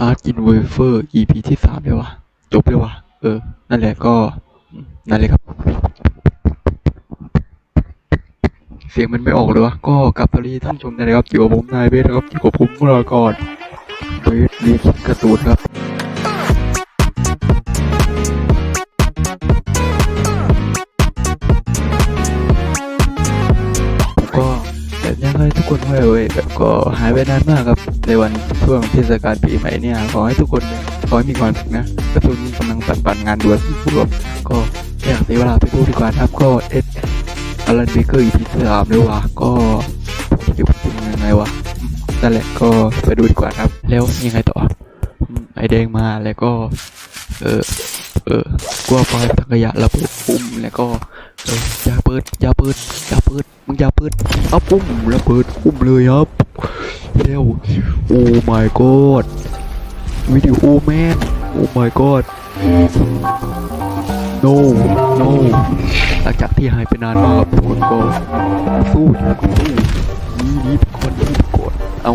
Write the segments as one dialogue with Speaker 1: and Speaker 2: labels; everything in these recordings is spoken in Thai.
Speaker 1: อาร์ตอินเวเฟอร์ EP ที่สามเลยวะจบเลยวะเออ นั่นแหละก็ นั่นเลยครับ เสียงมันไม่ออกเลยวะ ก็กลับสวัสดีท่านชมนะครับ อยู่กับผมนายเบสครับอยู่กับผมวรากรเบสรีคิดกร์ตูนครับก็ แบบยังไงทุกคนไว้เว้ยแบบก็หายไปนานมากครับ ในวันช่วงเทศกาลปีใหม่เนี่ยขอให้ทุกคนขอให้มีความสุขนะกระตุ้นกำลังปันปันงานด่วนที่ผู้รวมก็อยากเสียเวลาไปพูดดีกว่านะครับก็เอ็ดอลันเบเกอร์อีพีสามด้วยว่ะก็จะพูดถึงยังไงวะนั่นแหละก็ไปดูดีกว่าครับ แล้วยังไงต่อไอแดงมาแล้วก็ เออเออกลัวไฟสังขยะระเบิดปุ่มแล้วก็ เอออย่าเปิดอย่าเปิดอย่าเปิดมึงอย่าเปิดเอาปุ่มระเบิดปุ่มเลยครับเร็วโอ้ my god วิดีโอแมนโอ้ my god no no หลังจากที่หายไปนานมากทุกคนก็สู้สู้นี่นี่เป็นคนที่กดเอา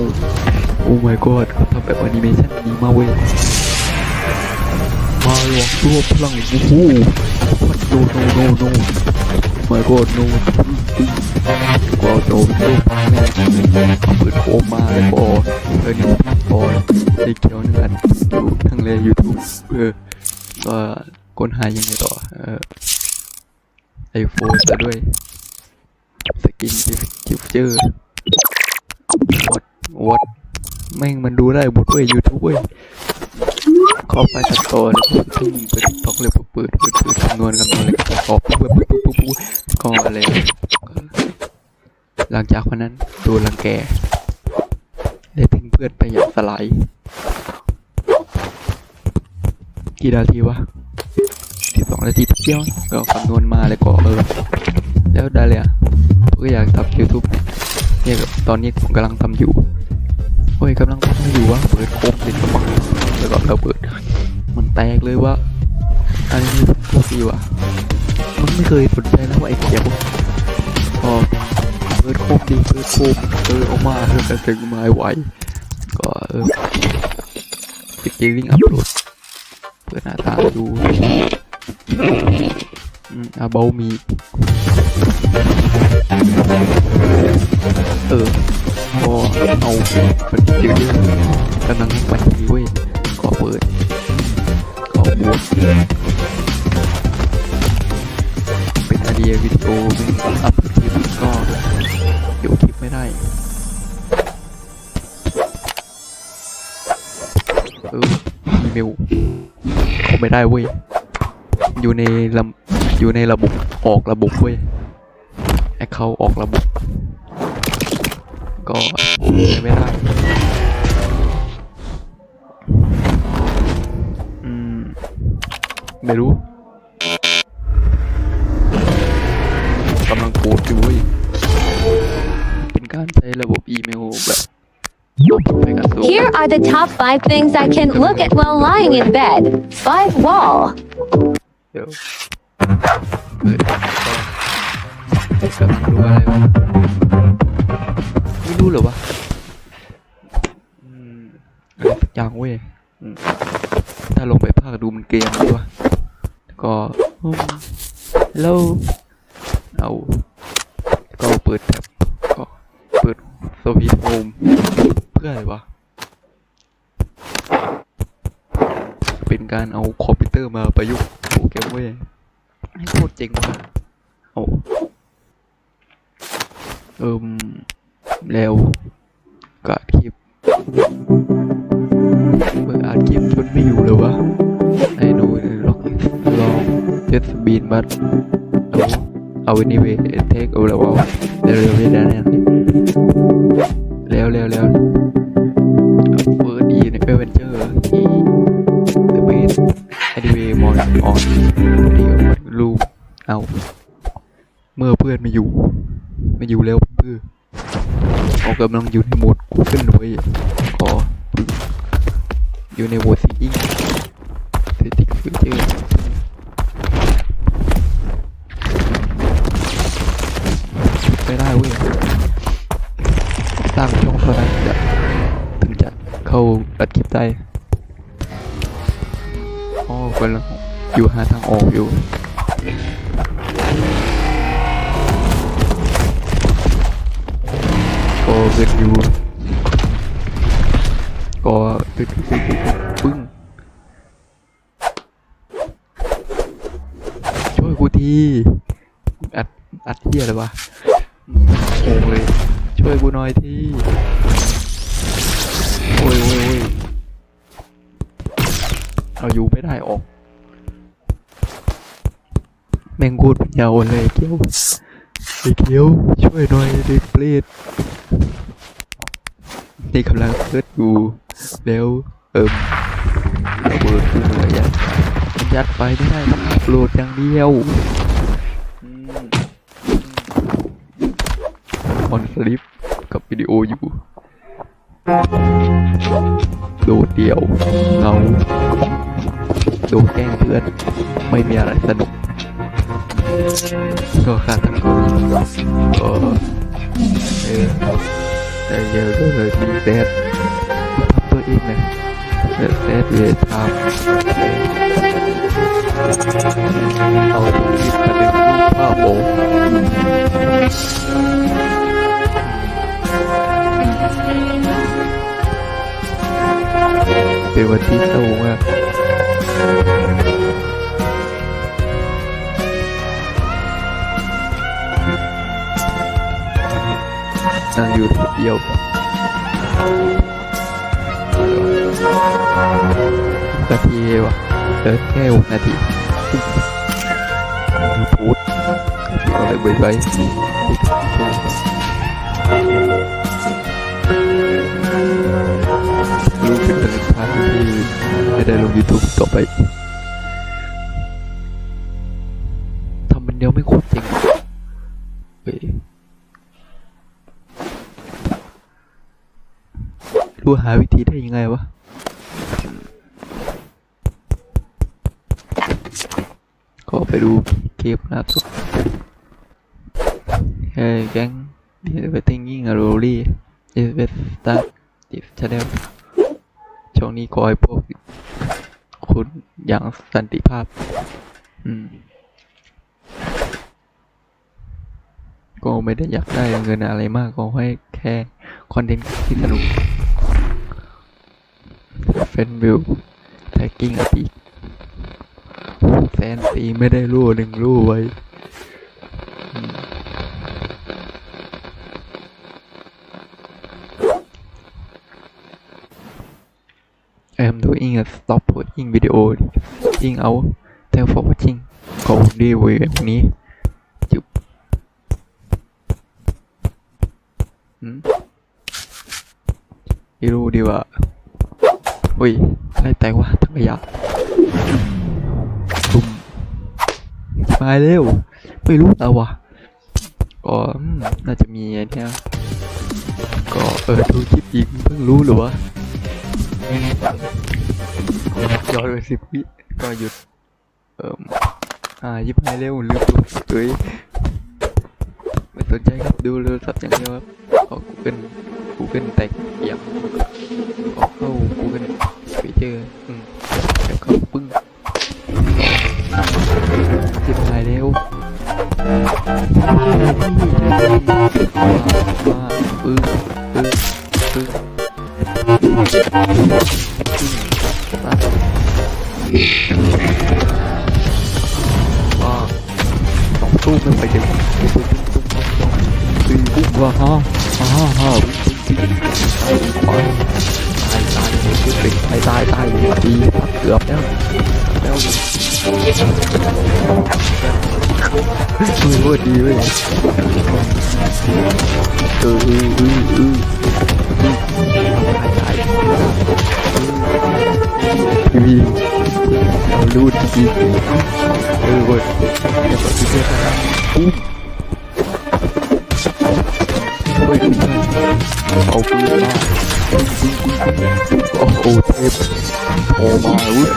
Speaker 1: โอ้ my god เขาทำแบบแอนิเมชันดีมากเว้ย มาหลวงรวบพลังโอ้โหพัดโนโนโนโนมาโกดโนก็โดนลูกแม่เปืนโคมมาแล้วก็เออนี่พอได้เกี่ยวเนื้อนอยู่ทั้งเลยยูทูบเออก็คนหายยังไงต่อเออไอโฟนซะด้วยสกินจิฟเจอร์วอดวอดแม่งมันดูได้หมดเว้ยยูทูบเว้ย ข้าไปตัดต่อแล้วก็ทุ่มไปติ๊กต็อกเลยเปิดเปิดเปิดคำนวณคำนวณเลยก็ตอปุ๊บปุ๊บปุ๊บปุ๊บปุ๊บก็อะไรหลังจากวันนั้นโดนรังแกได้ทิ้งเพื่อนไปอย่างสลายกี่นาทีวะสิบสองนาทีเที่ยวก็คำนวณมาเลยก็เออ แล้วได้เลยอะก็อยากทำ YouTube เนี่ยตอนนี้ผมกำลังทำอยู่ โอ้ยกำลังทำอยู่วะเปิดโคมเลยสมองแล้วก็เระเบิด แตกเลยว่าอันนี้พวกดีว่ะมันไม่เคยสนใจนะว่าไอ้เขียวพอเปิดโคมดีเปิดโคมเออออกมาเพื่อกระถึงม้ไหวก็เออปิดเกมวิ่งอัพโหลดเปิดหน้าตาดูอืมอาเบลมี เออก็เอามันเยอะๆกำลังไปดีเว้ยก็เปิด ยวิดีโอเป็นอัพคลิปก็เดี๋ยวคลิปไม่ได้เอออีเมลเขาไม่ได้เว้ยอยู่ในลำอยู่ในระบบออกระบบเว้ยแอคเคาออกระบบ ก็ใช้ไม่ได้อืมไม่รู้
Speaker 2: the top 5 things I can look at while lying in bed. 5 wall.
Speaker 1: เดี๋ยวเปิดก็กำลังดูอะไรวะไม่รู้เหรอวะอืมอะไรสักอย่างเว้ยอืมถ้าลงไปภาคดูมันเกมดีวะก็อืมแล้วเอา ก็เปิดแท็บก็เปิดสวิตโฮมเพื่ออะไรวะ เป็นการเอาคอมพิวเตอร์มาประยุกต์โปรแกรมเว้ยให้โคตรเจ๋งว่ะโอ้เอิมแล้วก็อัดคลิปเมื่ออัดคลิปจนไม่อยู่เลยวะไอ้หนูล็อกลองเทสบีนบัตเอาเอาอันนี้เวเทคเอาแล้วเร็วเร็วๆได้เนี่ยแล้วแล้วแล้ว mon on เดียวลูกเอา เมื่อเพื่อนไม่อยู่ ไม่อยู่แล้วเพื่อออกกำลังอยู่ในโหมด Google ไว้ขอ อยู่ในโหมด Singing Static Future ไม่ได้เว้ยสร้างช่องเท่านั้นจะถึงจะเข้าตัดคลิปได้อ๋อกำลัง อยู่หาทางออกอยู่ก็เกิดอยู่ก็เกิดอยู่ปึ้งช่วยกูทีอัดอัดเที่ยอะไรวะโอ้ยช่วยกูหน่อยทีโอ้ยโอ้ยโอ้ยเอาอยู่ไม่ได้ออก แมงกูดเป็นยาวเลยเกี้ยวไอ้เกี้ยวช่วยหน่อยดิเปรตนี่กำลังเกิดอยู่แล้วเอิมระเบิดขึ้นเลยอะมันยัดไปไม่ได้ต้องอัพโหลดอย่างเดียวออนคลิปกับวิดีโออยู่โดดเดี่ยวเงาโดนแกล้งเพื่อนไม่มีอะไรสนุก ก็ขาดทั้งคนก็เออแต่เยอะก็เลยมีแซดคุณทำ ตัวเองนะแซดแซดเลยทำเอาตัวนี้มาดึงรูปภาพโอ้เป็นวันที่เศร้ามากนั่งอยู่คนเดียวนาทีวะเดินแค่หกนาทีพูดเอาอะไรไปไว้รู้เป็นหนึ่งครั้งที่ไม่ได้ลง YouTube ต่อไปูหาวิธีได้ยังไงวะ ก็ไปดูเกมล่าสุดเฮ้ยแก๊งดีเวทติ้งยิ่งอโรลี่ดีเวทสตาร์ดิฟชาแนลช่วงนี้คอยพวกคุณอย่างสันติภาพ อืมก็ไม่ได้อยากได้เงินอะไรมากก็ให้แค่คอนเทนต์ที่สนุก เฟนวิวแท็กกิ้งอดีแฟนตีไม่ได้รู้หนึ่งรู้ไว้อืม I'm doing a stop watching video in out thanks for watching ขอบคุณที่วีวันนี้จุบอืมไม่รู้ดีว่า อุ้ยอะไรแต่งวะถังขยะตุ้มมาเร็วไม่รู้แต่วะก็น่าจะมีเนี่ยก็เออดูคลิปอีกเพิ่งรู้หรือวะย้อนไปสิบวิก็หยุดเอ่มอ่ายิบหายเร็วลืมดูเฮ้ยไม่สนใจครับดูเรือสับอย่างเดียวครับก็กูเกิลกูเกิล แตกเอี่ยมออกเข้า Google ไปเจออืมแล้วก็ปึ้งจิบหายแล้วว่าว่าปึ้งปึ้งปึ้ง ติดตายตายตายดีเกือบแล้วแล้วคือว่าดีเว้ยเออเออเออเออตายตายทีวีเอาลูดจริงเออเว้ยเดี๋ยวก่อนที่เพื่อนนะปุ๊บเฮ้เอาปืนมา ô thêm Thề mà út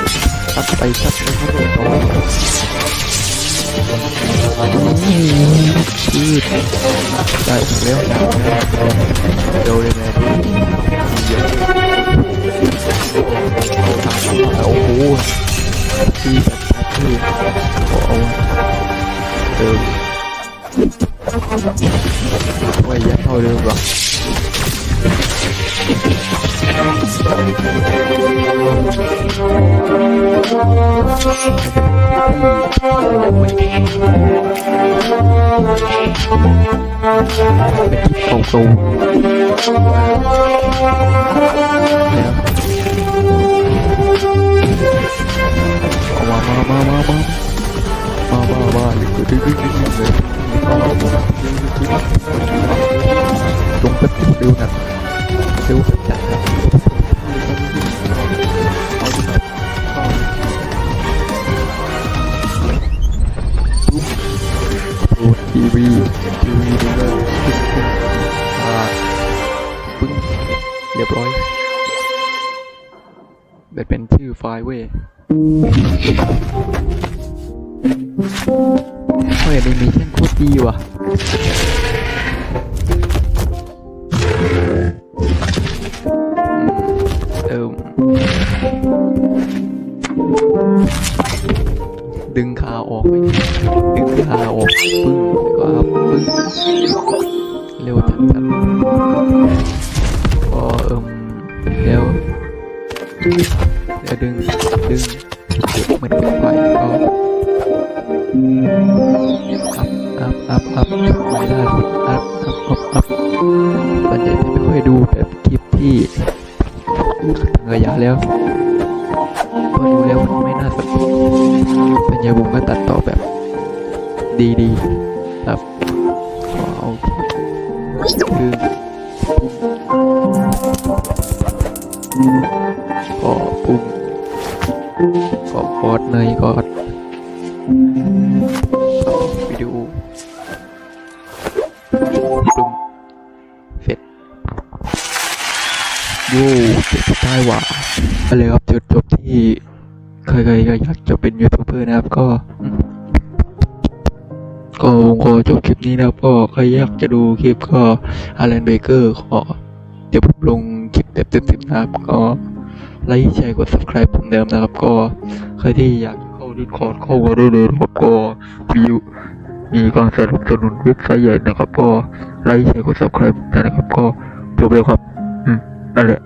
Speaker 1: Tắt tay tắt tay. Hết rồi đó Đây, léo nào Vô đây nè à. Ủa, ủa Đi chặt chặt đi Ủa, Được Quay giá thôi được rồi. ถึงแล้วเร็วเลยนะเดี๋ยวที่แบบที่ขอเอาเดิมไว้ยัดเท่าเดิมหรอเป็นที่ของตูแล้วเอามามามามามามามามาดึงดึงดึงดึงดึงเลยลงไปเร็วนะเร็วจัดครับเอา ทีวีทีวีดูเลยอ่าปึ้งเรียบร้อยได้เป็นชื่อไฟล์เว้ยเฮ้ยดีมีเมชั่นโคตรดีว่ะ ดึงขาออกไดึงขาออกปึ้งก็ครับปึ้งเร็วจัดจัดก็เอิมเร็วเดี๋ยวดึงดึงเหมือนไฟก็อัพอัพอัพอัพไม่ได้อัพอัพอัพอัพส่วนใหญ่จะไม่ค่อยดูแบบคลิปที่ทางระยะแล้ว ตัดต่อแบบดีๆครับก็เอาคือก็ปุ่มก็ฟอร์ดเนยก็วิดีโอปุ่มเสร็จย่เจ็บใต้หว่าอะไรครับจุดจบที่ ครๆก็อยากจะเป็นยูทูบเบอร์นะครับ ก็ก็ผมขอจบคลิปนี้นะครับก็ใครอยากจะดูคลิปก็อารันเบเกอร์ขอเดี๋ยวผมลงคลิปเต็มๆนะครับ ก็ไลค์แชร์กด subscribe เหมือนเดิมนะครับ ก็ใครที่อยากเข้าดิสคอร์ดเข้ามาได้เลยนะครับก็มีมีการสนับสนุนเว็บไซต์ใหญ่นะครับ ก็ไลค์แชร์กด subscribe นะครับ ก็จบเลยครับ อืมนั่นแหละ